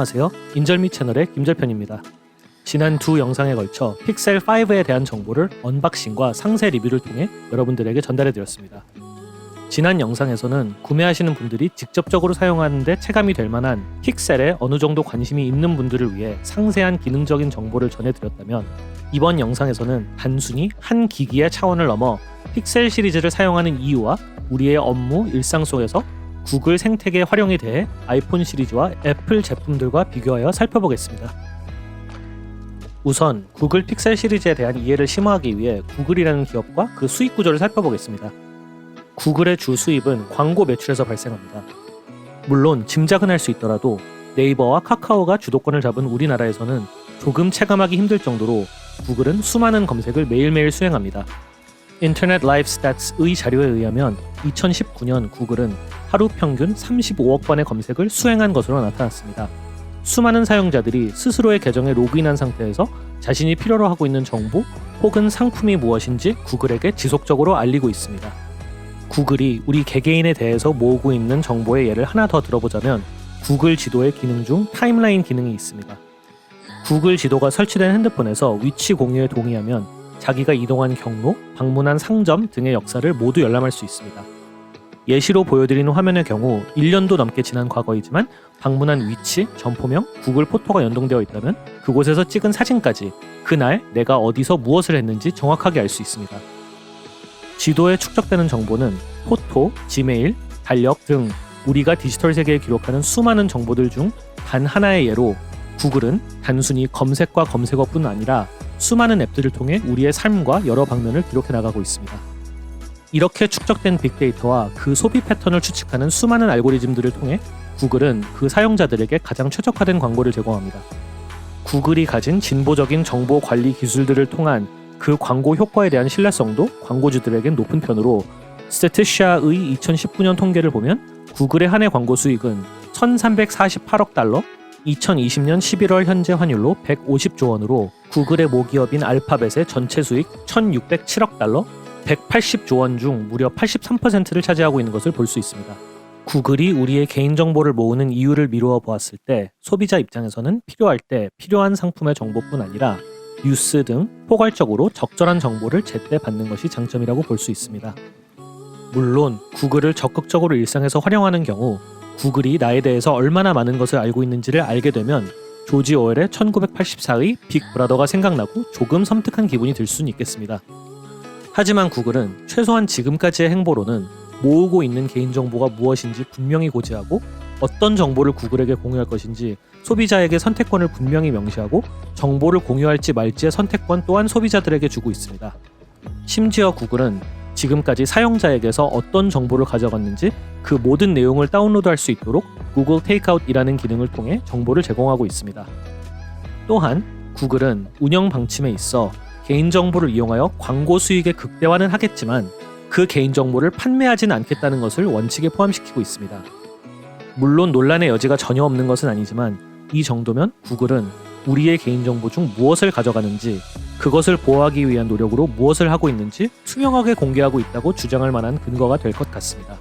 안녕하세요. 인절미 채널의 김절편입니다. 지난 두 영상에 걸쳐 픽셀 5에 대한 정보를 언박싱과 상세 리뷰를 통해 여러분들에게 전달해 드렸습니다. 지난 영상에서는 구매하시는 분들이 직접적으로 사용하는데 체감이 될 만한 픽셀에 어느 정도 관심이 있는 분들을 위해 상세한 기능적인 정보를 전해드렸다면 이번 영상에서는 단순히 한 기기의 차원을 넘어 픽셀 시리즈를 사용하는 이유와 우리의 업무 일상 속에서 구글 생태계 활용에 대해 아이폰 시리즈와 애플 제품들과 비교하여 살펴보겠습니다. 우선 구글 픽셀 시리즈에 대한 이해를 심화하기 위해 구글이라는 기업과 그 수익 구조를 살펴보겠습니다. 구글의 주 수입은 광고 매출에서 발생합니다. 물론 짐작은 할 수 있더라도 네이버와 카카오가 주도권을 잡은 우리나라에서는 조금 체감하기 힘들 정도로 구글은 수많은 검색을 매일매일 수행합니다. 인터넷 라이프 스tats 의 자료에 의하면 2019년 구글은 하루 평균 35억 번의 검색을 수행한 것으로 나타났습니다. 수많은 사용자들이 스스로의 계정에 로그인한 상태에서 자신이 필요로 하고 있는 정보 혹은 상품이 무엇인지 구글에게 지속적으로 알리고 있습니다. 구글이 우리 개개인에 대해서 모으고 있는 정보의 예를 하나 더 들어보자면 구글 지도의 기능 중 타임라인 기능이 있습니다. 구글 지도가 설치된 핸드폰에서 위치 공유에 동의하면 자기가 이동한 경로, 방문한 상점 등의 역사를 모두 열람할 수 있습니다. 예시로 보여드리는 화면의 경우 1년도 넘게 지난 과거이지만 방문한 위치, 점포명, 구글 포토가 연동되어 있다면 그곳에서 찍은 사진까지 그날 내가 어디서 무엇을 했는지 정확하게 알 수 있습니다. 지도에 축적되는 정보는 포토, 지메일, 달력 등 우리가 디지털 세계에 기록하는 수많은 정보들 중 단 하나의 예로 구글은 단순히 검색과 검색어뿐 아니라 수많은 앱들을 통해 우리의 삶과 여러 방면을 기록해 나가고 있습니다. 이렇게 축적된 빅데이터와 그 소비 패턴을 추측하는 수많은 알고리즘들을 통해 구글은 그 사용자들에게 가장 최적화된 광고를 제공합니다. 구글이 가진 진보적인 정보 관리 기술들을 통한 그 광고 효과에 대한 신뢰성도 광고주들에겐 높은 편으로 스테티샤의 2019년 통계를 보면 구글의 한 해 광고 수익은 1,348억 달러, 2020년 11월 현재 환율로 150조 원으로 구글의 모기업인 알파벳의 전체 수익 1,607억 달러, 180조 원 중 무려 83%를 차지하고 있는 것을 볼 수 있습니다. 구글이 우리의 개인정보를 모으는 이유를 미루어 보았을 때 소비자 입장에서는 필요할 때 필요한 상품의 정보뿐 아니라 뉴스 등 포괄적으로 적절한 정보를 제때 받는 것이 장점이라고 볼 수 있습니다. 물론 구글을 적극적으로 일상에서 활용하는 경우 구글이 나에 대해서 얼마나 많은 것을 알고 있는지를 알게 되면 조지 오웰의 1984의 빅 브라더가 생각나고 조금 섬뜩한 기분이 들 수는 있겠습니다. 하지만 구글은 최소한 지금까지의 행보로는 모으고 있는 개인정보가 무엇인지 분명히 고지하고 어떤 정보를 구글에게 공유할 것인지 소비자에게 선택권을 분명히 명시하고 정보를 공유할지 말지의 선택권 또한 소비자들에게 주고 있습니다. 심지어 구글은 지금까지 사용자에게서 어떤 정보를 가져갔는지 그 모든 내용을 다운로드할 수 있도록 구글 테이크아웃이라는 기능을 통해 정보를 제공하고 있습니다. 또한 구글은 운영 방침에 있어 개인정보를 이용하여 광고 수익의 극대화는 하겠지만 그 개인정보를 판매하지는 않겠다는 것을 원칙에 포함시키고 있습니다. 물론 논란의 여지가 전혀 없는 것은 아니지만 이 정도면 구글은 우리의 개인정보 중 무엇을 가져가는지 그것을 보호하기 위한 노력으로 무엇을 하고 있는지 투명하게 공개하고 있다고 주장할 만한 근거가 될 것 같습니다.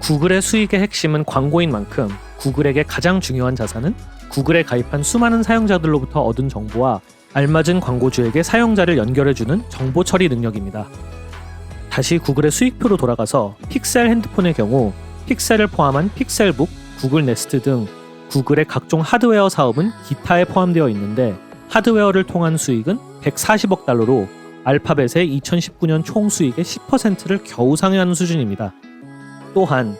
구글의 수익의 핵심은 광고인 만큼 구글에게 가장 중요한 자산은 구글에 가입한 수많은 사용자들로부터 얻은 정보와 알맞은 광고주에게 사용자를 연결해주는 정보 처리 능력입니다. 다시 구글의 수익표로 돌아가서 픽셀 핸드폰의 경우 픽셀을 포함한 픽셀북, 구글 네스트 등 구글의 각종 하드웨어 사업은 기타에 포함되어 있는데 하드웨어를 통한 수익은 140억 달러로 알파벳의 2019년 총 수익의 10%를 겨우 상회하는 수준입니다. 또한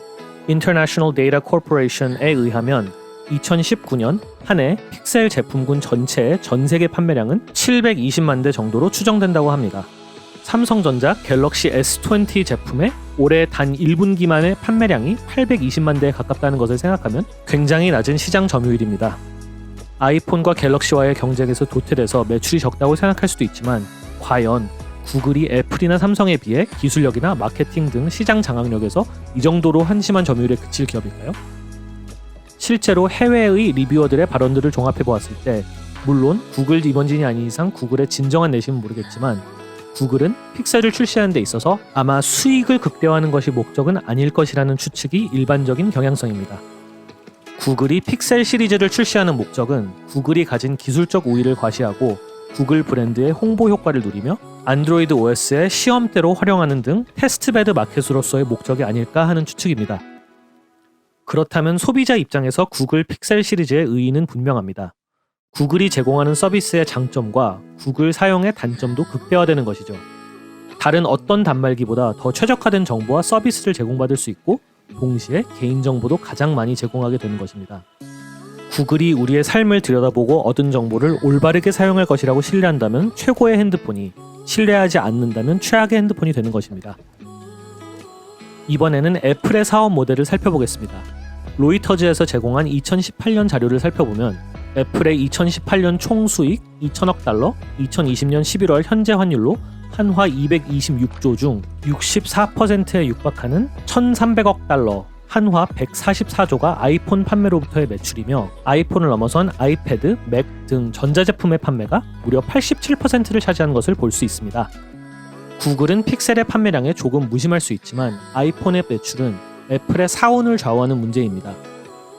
International Data Corporation에 의하면 2019년 한 해 픽셀 제품군 전체의 전 세계 판매량은 720만 대 정도로 추정된다고 합니다. 삼성전자 갤럭시 S20 제품의 올해 단 1분기만의 판매량이 820만 대에 가깝다는 것을 생각하면 굉장히 낮은 시장 점유율입니다. 아이폰과 갤럭시와의 경쟁에서 도태돼서 매출이 적다고 생각할 수도 있지만 과연 구글이 애플이나 삼성에 비해 기술력이나 마케팅 등 시장 장악력에서 이 정도로 한심한 점유율에 그칠 기업일까요? 실제로 해외의 리뷰어들의 발언들을 종합해 보았을 때 물론 구글 이번진이 아닌 이상 구글의 진정한 내심은 모르겠지만 구글은 픽셀을 출시하는 데 있어서 아마 수익을 극대화하는 것이 목적은 아닐 것이라는 추측이 일반적인 경향성입니다. 구글이 픽셀 시리즈를 출시하는 목적은 구글이 가진 기술적 우위를 과시하고 구글 브랜드의 홍보 효과를 누리며 안드로이드 OS의 시험대로 활용하는 등 테스트베드 마켓으로서의 목적이 아닐까 하는 추측입니다. 그렇다면 소비자 입장에서 구글 픽셀 시리즈의 의의는 분명합니다. 구글이 제공하는 서비스의 장점과 구글 사용의 단점도 극대화되는 것이죠. 다른 어떤 단말기보다 더 최적화된 정보와 서비스를 제공받을 수 있고 동시에 개인정보도 가장 많이 제공하게 되는 것입니다. 구글이 우리의 삶을 들여다보고 얻은 정보를 올바르게 사용할 것이라고 신뢰한다면 최고의 핸드폰이, 신뢰하지 않는다면 최악의 핸드폰이 되는 것입니다. 이번에는 애플의 사업 모델을 살펴보겠습니다. 로이터즈에서 제공한 2018년 자료를 살펴보면 애플의 2018년 총 수익 2천억 달러, 2020년 11월 현재 환율로 한화 226조 중 64%에 육박하는 1,300억 달러, 한화 144조가 아이폰 판매로부터의 매출이며 아이폰을 넘어선 아이패드, 맥 등 전자제품의 판매가 무려 87%를 차지하는 것을 볼 수 있습니다. 구글은 픽셀의 판매량에 조금 무심할 수 있지만 아이폰의 매출은 애플의 사원을 좌우하는 문제입니다.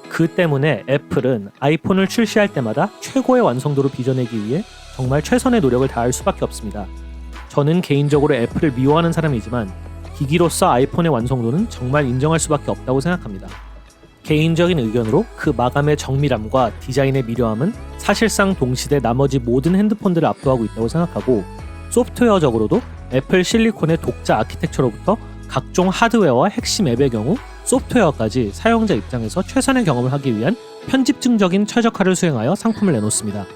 그 때문에 애플은 아이폰을 출시할 때마다 최고의 완성도로 빚어내기 위해 정말 최선의 노력을 다할 수밖에 없습니다. 저는 개인적으로 애플을 미워하는 사람이지만 기기로서 아이폰의 완성도는 정말 인정할 수밖에 없다고 생각합니다. 개인적인 의견으로 그 마감의 정밀함과 디자인의 미려함은 사실상 동시대 나머지 모든 핸드폰들을 압도하고 있다고 생각하고 소프트웨어적으로도 애플 실리콘의 독자 아키텍처로부터 각종 하드웨어와 핵심 앱의 경우 소프트웨어까지 사용자 입장에서 최선의 경험을 하기 위한 편집증적인 최적화를 수행하여 상품을 내놓습니다.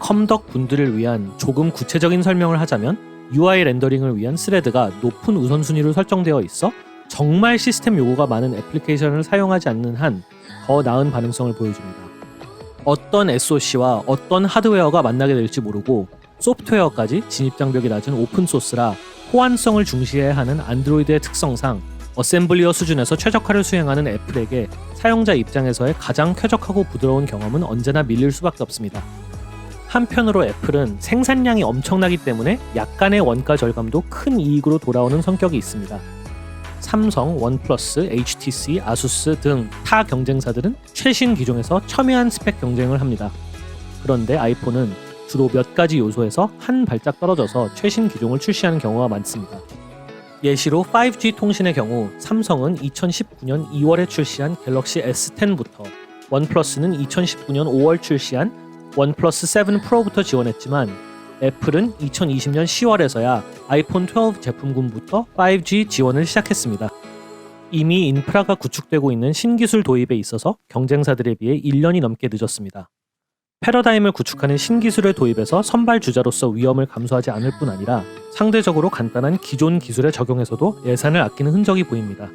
컴덕 분들을 위한 조금 구체적인 설명을 하자면 UI 렌더링을 위한 스레드가 높은 우선순위로 설정되어 있어 정말 시스템 요구가 많은 애플리케이션을 사용하지 않는 한 더 나은 반응성을 보여줍니다. 어떤 SOC와 어떤 하드웨어가 만나게 될지 모르고 소프트웨어까지 진입 장벽이 낮은 오픈 소스라 호환성을 중시해야 하는 안드로이드의 특성상 어셈블리어 수준에서 최적화를 수행하는 애플에게 사용자 입장에서의 가장 쾌적하고 부드러운 경험은 언제나 밀릴 수밖에 없습니다. 한편으로 애플은 생산량이 엄청나기 때문에 약간의 원가 절감도 큰 이익으로 돌아오는 성격이 있습니다. 삼성, 원플러스, HTC, 아수스 등 타 경쟁사들은 최신 기종에서 첨예한 스펙 경쟁을 합니다. 그런데 아이폰은 주로 몇 가지 요소에서 한 발짝 떨어져서 최신 기종을 출시하는 경우가 많습니다. 예시로 5G 통신의 경우 삼성은 2019년 2월에 출시한 갤럭시 S10부터 원플러스는 2019년 5월 출시한 원플러스 7 프로부터 지원했지만 애플은 2020년 10월에서야 아이폰 12 제품군부터 5G 지원을 시작했습니다. 이미 인프라가 구축되고 있는 신기술 도입에 있어서 경쟁사들에 비해 1년이 넘게 늦었습니다. 패러다임을 구축하는 신기술의 도입에서 선발 주자로서 위험을 감수하지 않을 뿐 아니라 상대적으로 간단한 기존 기술의 적용에서도 예산을 아끼는 흔적이 보입니다.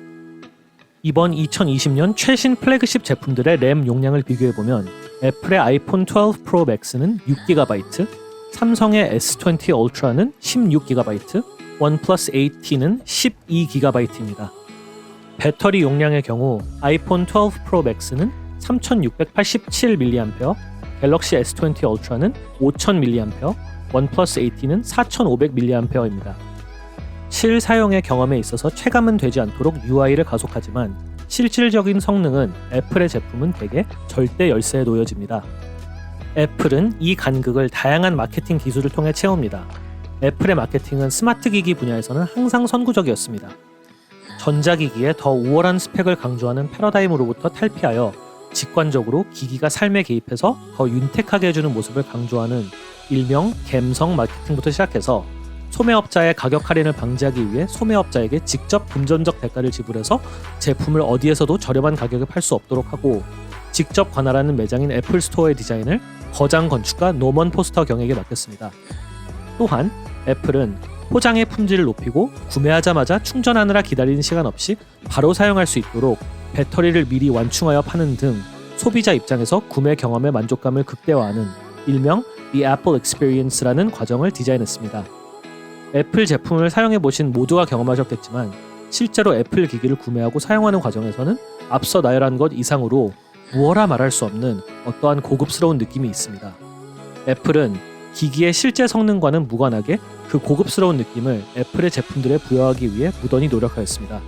이번 2020년 최신 플래그십 제품들의 램 용량을 비교해보면 애플의 아이폰 12 프로 맥스는 6GB, 삼성의 S20 울트라는 16GB, 원플러스 8T는 12GB입니다. 배터리 용량의 경우 아이폰 12 프로 맥스는 3687mAh, 갤럭시 S20 울트라는 5000mAh, 원플러스 8T는 4500mAh입니다. 실사용의 경험에 있어서 체감은 되지 않도록 UI를 가속하지만 실질적인 성능은 애플의 제품은 대개 절대 열쇠에 놓여집니다. 애플은 이 간극을 다양한 마케팅 기술을 통해 채웁니다. 애플의 마케팅은 스마트 기기 분야에서는 항상 선구적이었습니다. 전자기기에 더 우월한 스펙을 강조하는 패러다임으로부터 탈피하여 직관적으로 기기가 삶에 개입해서 더 윤택하게 해주는 모습을 강조하는 일명 갬성 마케팅부터 시작해서 소매업자의 가격 할인을 방지하기 위해 소매업자에게 직접 금전적 대가를 지불해서 제품을 어디에서도 저렴한 가격에 팔 수 없도록 하고 직접 관할하는 매장인 애플 스토어의 디자인을 거장 건축가 노먼 포스터 경에게 맡겼습니다. 또한 애플은 포장의 품질을 높이고 구매하자마자 충전하느라 기다리는 시간 없이 바로 사용할 수 있도록 배터리를 미리 완충하여 파는 등 소비자 입장에서 구매 경험의 만족감을 극대화하는 일명 The Apple Experience라는 과정을 디자인했습니다. 애플 제품을 사용해 보신 모두가 경험하셨겠지만 실제로 애플 기기를 구매하고 사용하는 과정에서는 앞서 나열한 것 이상으로 무어라 말할 수 없는 어떠한 고급스러운 느낌이 있습니다. 애플은 기기의 실제 성능과는 무관하게 그 고급스러운 느낌을 애플의 제품들에 부여하기 위해 무던히 노력하였습니다.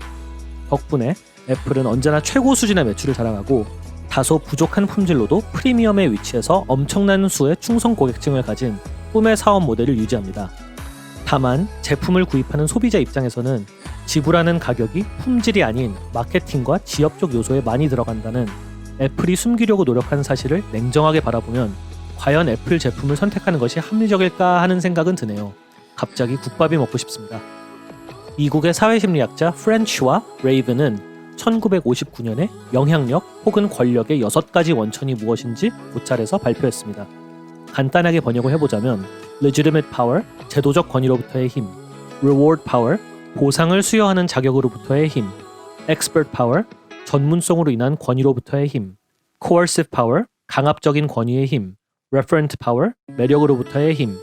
덕분에 애플은 언제나 최고 수준의 매출을 자랑하고 다소 부족한 품질로도 프리미엄에 위치해서 엄청난 수의 충성 고객층을 가진 꿈의 사업 모델을 유지합니다. 다만 제품을 구입하는 소비자 입장에서는 지불하는 가격이 품질이 아닌 마케팅과 지역적 요소에 많이 들어간다는 애플이 숨기려고 노력한 사실을 냉정하게 바라보면 과연 애플 제품을 선택하는 것이 합리적일까 하는 생각은 드네요. 갑자기 국밥이 먹고 싶습니다. 미국의 사회심리학자 프렌치와 레이븐은 1959년에 영향력 혹은 권력의 여섯 가지 원천이 무엇인지 고찰해서 발표했습니다. 간단하게 번역을 해보자면 legitimate power, 제도적 권위로부터의 힘, reward power, 보상을 수여하는 자격으로부터의 힘, expert power, 전문성으로 인한 권위로부터의 힘, coercive power, 강압적인 권위의 힘, referent power, 매력으로부터의 힘,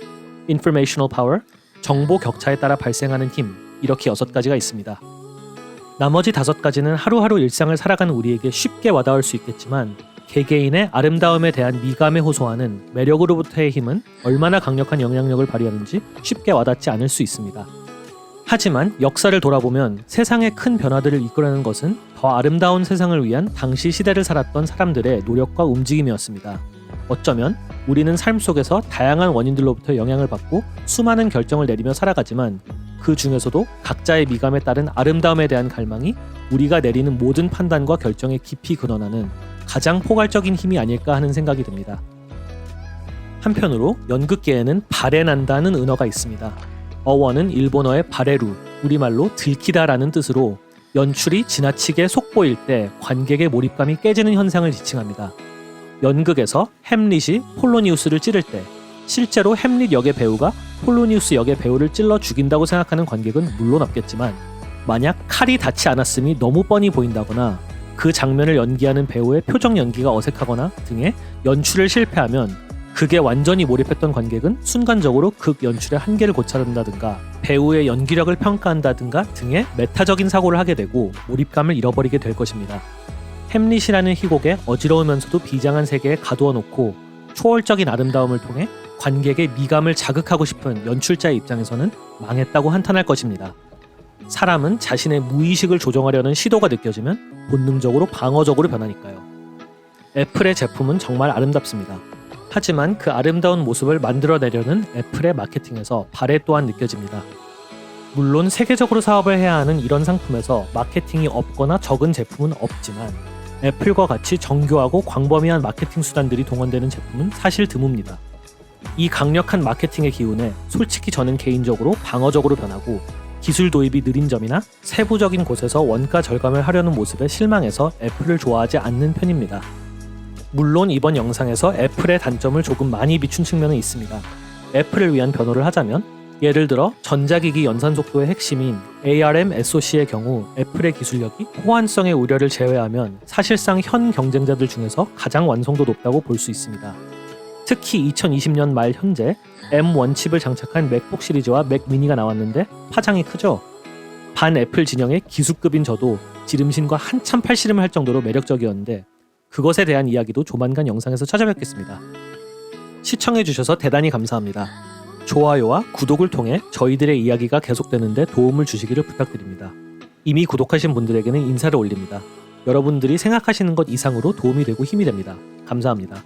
informational power, 정보 격차에 따라 발생하는 힘, 이렇게 여섯 가지가 있습니다. 나머지 다섯 가지는 하루하루 일상을 살아가는 우리에게 쉽게 와닿을 수 있겠지만 개개인의 아름다움에 대한 미감에 호소하는 매력으로부터의 힘은 얼마나 강력한 영향력을 발휘하는지 쉽게 와닿지 않을 수 있습니다. 하지만 역사를 돌아보면 세상의 큰 변화들을 이끌어내는 것은 더 아름다운 세상을 위한 당시 시대를 살았던 사람들의 노력과 움직임이었습니다. 어쩌면 우리는 삶 속에서 다양한 원인들로부터 영향을 받고 수많은 결정을 내리며 살아가지만 그 중에서도 각자의 미감에 따른 아름다움에 대한 갈망이 우리가 내리는 모든 판단과 결정에 깊이 근원하는 가장 포괄적인 힘이 아닐까 하는 생각이 듭니다. 한편으로 연극계에는 발해난다는 은어가 있습니다. 어원은 일본어의 바레루, 우리말로 들키다라는 뜻으로 연출이 지나치게 속보일 때 관객의 몰입감이 깨지는 현상을 지칭합니다. 연극에서 햄릿이 폴로니우스를 찌를 때 실제로 햄릿 역의 배우가 폴로니우스 역의 배우를 찔러 죽인다고 생각하는 관객은 물론 없겠지만 만약 칼이 닿지 않았음이 너무 뻔히 보인다거나 그 장면을 연기하는 배우의 표정 연기가 어색하거나 등의 연출을 실패하면 극에 완전히 몰입했던 관객은 순간적으로 극 연출의 한계를 고찰한다든가 배우의 연기력을 평가한다든가 등의 메타적인 사고를 하게 되고 몰입감을 잃어버리게 될 것입니다. 햄릿이라는 희곡에 어지러우면서도 비장한 세계에 가두어 놓고 초월적인 아름다움을 통해 관객의 미감을 자극하고 싶은 연출자의 입장에서는 망했다고 한탄할 것입니다. 사람은 자신의 무의식을 조정하려는 시도가 느껴지면 본능적으로 방어적으로 변하니까요. 애플의 제품은 정말 아름답습니다. 하지만 그 아름다운 모습을 만들어내려는 애플의 마케팅에서 발해 또한 느껴집니다. 물론 세계적으로 사업을 해야 하는 이런 상품에서 마케팅이 없거나 적은 제품은 없지만 애플과 같이 정교하고 광범위한 마케팅 수단들이 동원되는 제품은 사실 드뭅니다. 이 강력한 마케팅의 기운에 솔직히 저는 개인적으로 방어적으로 변하고 기술 도입이 느린 점이나 세부적인 곳에서 원가 절감을 하려는 모습에 실망해서 애플을 좋아하지 않는 편입니다. 물론 이번 영상에서 애플의 단점을 조금 많이 비춘 측면은 있습니다. 애플을 위한 변호를 하자면 예를 들어 전자기기 연산 속도의 핵심인 ARM SoC의 경우 애플의 기술력이 호환성의 우려를 제외하면 사실상 현 경쟁자들 중에서 가장 완성도 높다고 볼 수 있습니다. 특히 2020년 말 현재 M1 칩을 장착한 맥북 시리즈와 맥 미니가 나왔는데 파장이 크죠. 반 애플 진영의 기수급인 저도 지름신과 한참 팔씨름을 할 정도로 매력적이었는데 그것에 대한 이야기도 조만간 영상에서 찾아뵙겠습니다. 시청해주셔서 대단히 감사합니다. 좋아요와 구독을 통해 저희들의 이야기가 계속되는데 도움을 주시기를 부탁드립니다. 이미 구독하신 분들에게는 인사를 올립니다. 여러분들이 생각하시는 것 이상으로 도움이 되고 힘이 됩니다. 감사합니다.